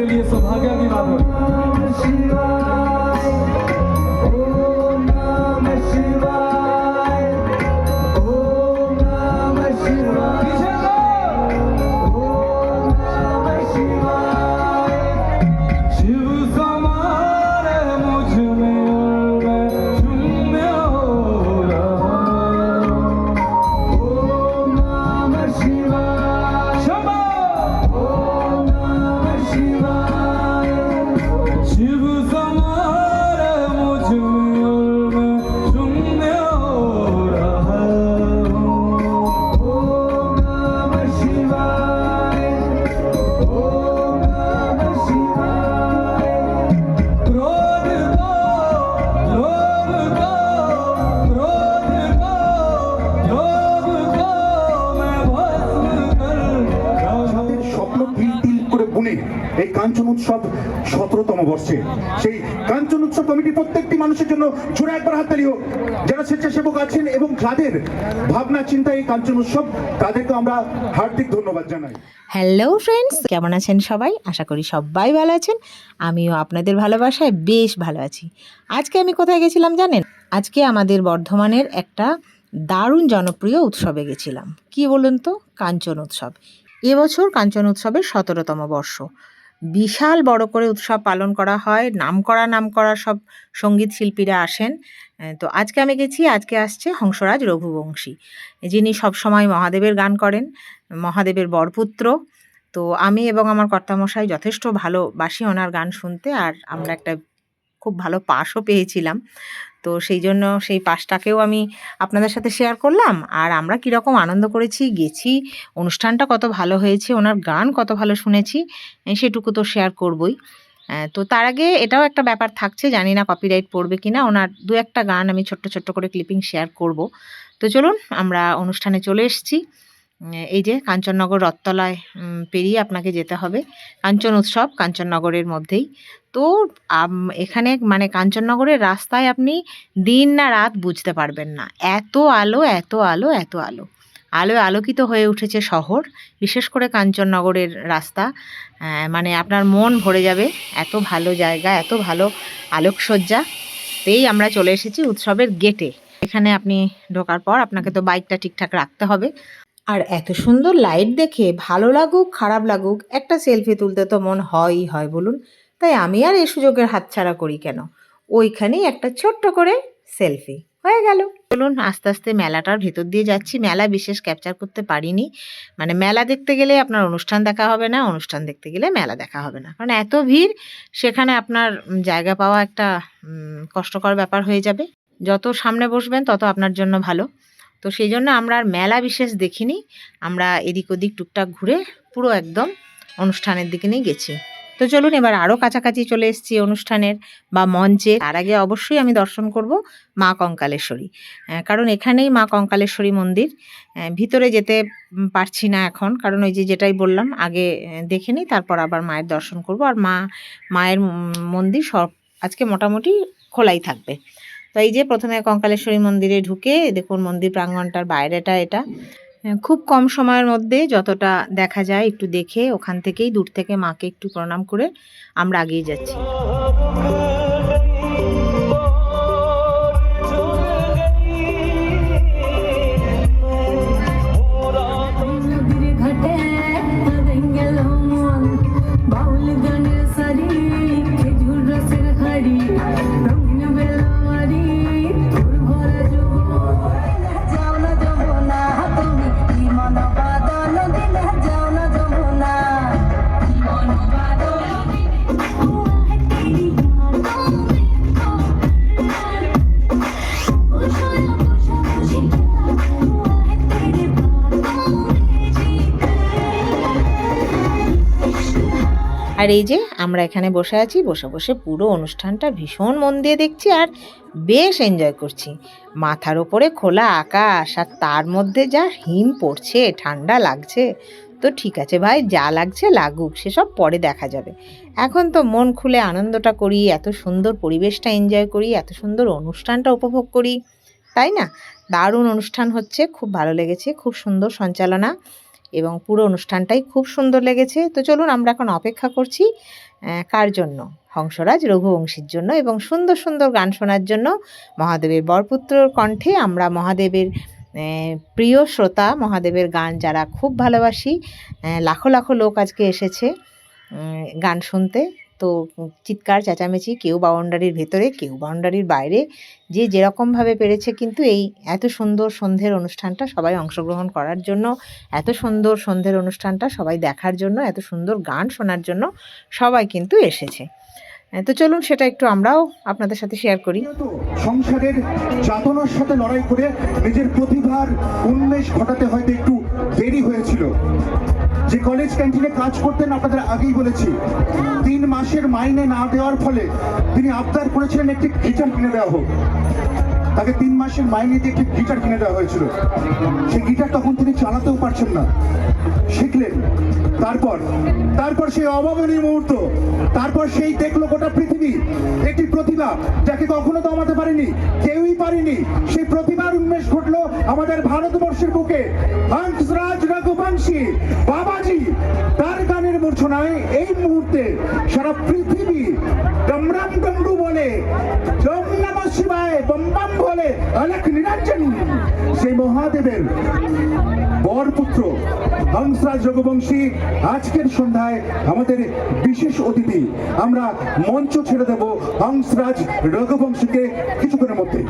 मेरे लिए सौभाग्य की बात होगी কাঞ্চন উৎসব সতেরোতম বর্ষে। সেই কাঞ্চন উৎসব কমিটি প্রত্যেকটি মানুষের জন্য জোড়া একবার হাততালি হোক যারা স্বেচ্ছাসেবক আছেন এবং যাদের ভাবনা, চিন্তা এই কাঞ্চন উৎসব তাদেরকে আমরা হার্দিক ধন্যবাদ জানাই। হ্যালো ফ্রেন্ডস কেমন আছেন সবাই? আশা করি সবাই ভালো আছেন। আমিও আপনাদের ভালোবাসায় বেশ ভালো আছি। আজকে আমি কোথায় গেছিলাম জানেন? আজকে আমাদের বর্ধমানের একটা দারুণ জনপ্রিয় উৎসবে গেছিলাম। কি বলুন তো? কাঞ্চন উৎসব। এবছর কাঞ্চন উৎসবের সতেরোতম বর্ষ। বিশাল বড় করে উৎসব পালন করা হয়, নামকরা নামকরা সব সংগীত শিল্পীরা আসেন। তো আজকে আমি গেছি, আজকে আসছে হংসরাজ রঘুবংশী, যিনি সবসময় মহাদেবের গান করেন, মহাদেবের বরপুত্র। তো আমি এবং আমার কর্তামশাই যথেষ্ট ভালোবাসি ওনার গান শুনতে, আর আমরা একটা খুব ভালো পাশও পেয়েছিলাম। তো সেই জন্য সেই পাশটাকেও আমি আপনাদের সাথে শেয়ার করলাম। আর আমরা কীরকম আনন্দ করেছি, গেছি, অনুষ্ঠানটা কত ভালো হয়েছে, ওনার গান কত ভালো শুনেছি সেটুকু তো শেয়ার করবই। তো তার আগে এটাও একটা ব্যাপার থাকছে, জানি না কপিরাইট পড়বে কি না ওনার দু একটা গান আমি ছোট্ট ছোট্ট করে ক্লিপিং শেয়ার করব। তো চলুন, আমরা অনুষ্ঠানে চলে এসেছি। এই যে কাঞ্চননগর, রথতলায় পেরিয়ে আপনাকে যেতে হবে। কাঞ্চন উৎসব কাঞ্চননগরের মধ্যেই। তো এখানে মানে কাঞ্চননগরের রাস্তায় আপনি দিন না রাত বুঝতে পারবেন না। এত আলো এত আলো এত আলো। আলো আলোকিত হয়ে উঠেছে শহর। বিশেষ করে কাঞ্চননগরের রাস্তা। মানে আপনার মন ভরে যাবে। এত ভালো জায়গা, এত ভালো আলোকসজ্জা। তেই আমরা চলে এসেছি উৎসবের গেটে। এখানে আপনি ঢোকার পর আপনাকে তো বাইকটা ঠিকঠাক রাখতে হবে। আর এত সুন্দর লাইট দেখে ভালো লাগুক, খারাপ লাগুক, একটা সেলফি তুলতে তো মন হয়ই হয় বলুন। তাই আমি আর এই সুযোগের হাতছাড়া করি কেন? ওইখানেই একটা ছোট্ট করে সেলফি হয়ে গেল। চলুন আস্তে আস্তে মেলাটার ভেতর দিয়ে যাচ্ছি। মেলা বিশেষ ক্যাপচার করতে পারিনি। মানে মেলা দেখতে গেলে আপনার অনুষ্ঠান দেখা হবে না, অনুষ্ঠান দেখতে গেলে মেলা দেখা হবে না। কারণ এত ভিড়, সেখানে আপনার জায়গা পাওয়া একটা কষ্টকর ব্যাপার হয়ে যাবে। যত সামনে বসবেন তত আপনার জন্য ভালো। তো সেই জন্য আমরা আর মেলা বিশেষ দেখিনি। আমরা এদিক ওদিক টুকটাক ঘুরে পুরো একদম অনুষ্ঠানের দিকে নিয়ে গেছি। তো চলুন এবার আরও কাছাকাছি চলে এসেছি অনুষ্ঠানের বা মঞ্চে। তার আগে অবশ্যই আমি দর্শন করব মা কঙ্কালেশ্বরী। কারণ এখানেই মা কঙ্কালেশ্বরী মন্দির। ভিতরে যেতে পারছি না এখন। কারণ ওই যে যেটাই বললাম, আগে দেখে নিই তারপর আবার মায়ের দর্শন করব। আর মা, মায়ের মন্দির সব আজকে মোটামুটি খোলাই থাকবে। তো এই যে প্রথমে কঙ্কালেশ্বরী মন্দিরে ঢুকে দেখুন মন্দির প্রাঙ্গণটার বাইরেটা এটা। খুব কম সময়ের মধ্যে যতটা দেখা যায় একটু দেখে, ওখান থেকেই দূর থেকে মাকে একটু প্রণাম করে আমরা আগিয়ে যাচ্ছি। আর এই যে আমরা এখানে বসে আছি, বসে বসে পুরো অনুষ্ঠানটা ভীষণ মন দিয়ে দেখছি আর বেশ এনজয় করছি। মাথার ওপরে খোলা আকাশ আর তার মধ্যে যা হিম পড়ছে, ঠান্ডা লাগছে। তো ঠিক আছে ভাই, যা লাগছে লাগুক, সেসব পরে দেখা যাবে। এখন তো মন খুলে আনন্দটা করি, এত সুন্দর পরিবেশটা এনজয় করি, এত সুন্দর অনুষ্ঠানটা উপভোগ করি। তাই না? দারুণ অনুষ্ঠান হচ্ছে, খুব ভালো লেগেছে, খুব সুন্দর সঞ্চালনা। এবং পুরো অনুষ্ঠানটাই খুব সুন্দর লেগেছে। তো চলুন আমরা এখন অপেক্ষা করছি কার জন্য? হংসরাজ রঘুবংশীর জন্য এবং সুন্দর সুন্দর গান শোনার জন্য মহাদেবের বরপুত্রর কণ্ঠে আমরা মহাদেবের প্রিয় শ্রোতা, মহাদেবের গান যারা খুব ভালোবাসি লাখো লাখো লোক আজকে এসেছে গান শুনতে। তো চিৎকার, চেঁচামেচি, কেউ বাউন্ডারির ভেতরে, কেউ বাউন্ডারির বাইরে, যে যেরকমভাবে পেরেছে কিন্তু এই এত সুন্দর সন্ধ্যের অনুষ্ঠানটা সবাই অংশগ্রহণ করার জন্য, এত সুন্দর সন্ধ্যের অনুষ্ঠানটা সবাই দেখার জন্য, এত সুন্দর গান শোনার জন্য সবাই কিন্তু এসেছে। তো চলুন সেটা একটু আমরাও আপনাদের সাথে শেয়ার করি। সংসারের যাতনার সাথে লড়াই করে নিজের প্রতিভার উন্মেষ ঘটাতে হয়তো একটু দেরি হয়েছিল। যে কলেজ ক্যান্টিনে কাজ করতেন আপনাদের আগেই বলেছি, তিন মাসের মাইনে না দেওয়ার ফলে তিনি আবদার করেছিলেন একটি গিটার কিনে দেওয়া হোক। তাকে তিন মাসের মাইনে দিয়ে একটি গিটার কিনে দেওয়া হয়েছিল। সেই গিটার তখন তিনি চালাতেও পারছেন না। শিখলেন। তারপর তারপর সেই অভাবনীয় মুহূর্ত, তারপর সেই দেখল গোটা পৃথিবী একটি প্রতিভা যাকে কখনো দমাতে পারেনি, কেউই পারেনি। সেই প্রতিভার উন্মেষ ঘটলো আমাদের ভারতবর্ষের বুকে। হংসরাজ রঘুবংশী, বাবাজি, তার গানের মূর্ছনায় এই মুহূর্তে সারা পৃথিবী ডমরাম ডমরু বলে ডম নম শিবায় বম বলে অনেক নিরঞ্জন। সেই মহাদেবের বরপুত্র হংসরাজ রঘুবংশী আজকের সন্ধ্যায় আমাদের বিশেষ অতিথি। আমরা মঞ্চ ছেড়ে দেব হংসরাজ রঘুবংশীকে কিছুক্ষণের মধ্যে।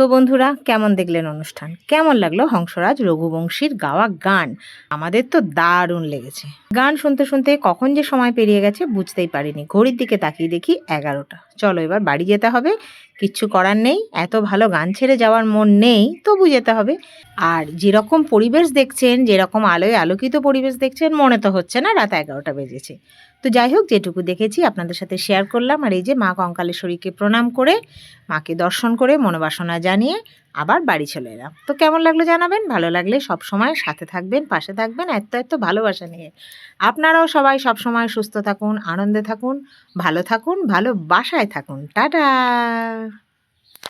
তো বন্ধুরা, কেমন দেখলেন অনুষ্ঠান? কেমন লাগল হংসরাজ রঘুবংশীর গাওয়া গান? আমাদের তো দারুণ লেগেছে। গান শুনতে শুনতে কখন যে সময় পেরিয়ে গেছে বুঝতেই পারিনি। ঘড়ির দিকে তাকিয়ে দেখি এগারোটা। চলো এবার বাড়ি যেতে হবে। কিচ্ছু করার নেই। এত ভালো গান ছেড়ে যাওয়ার মন নেই, তবু যেতে হবে। আর যেরকম পরিবেশ দেখছেন, যেরকম আলোয় আলোকিত পরিবেশ দেখছেন, মনে তো হচ্ছে না রাত এগারোটা বেজেছে। তো যাই হোক, যেটুকু দেখেছি আপনাদের সাথে শেয়ার করলাম। আর এই যে মা কঙ্কালেশ্বরীকে প্রণাম করে, মাকে দর্শন করে, মনোবাসনা জানিয়ে আবার বাড়ি চলে এলাম। তো কেমন লাগল জানাবেন? ভালো লাগলে সব সময় সাথে থাকবেন, পাশে থাকবেন, এত এত ভালোবাসা নিয়ে। আপনারাও সবাই সব সময় সুস্থ থাকুন আনন্দে থাকুন ভালো থাকুন ভালো বাসায় থাকুন। টাটা!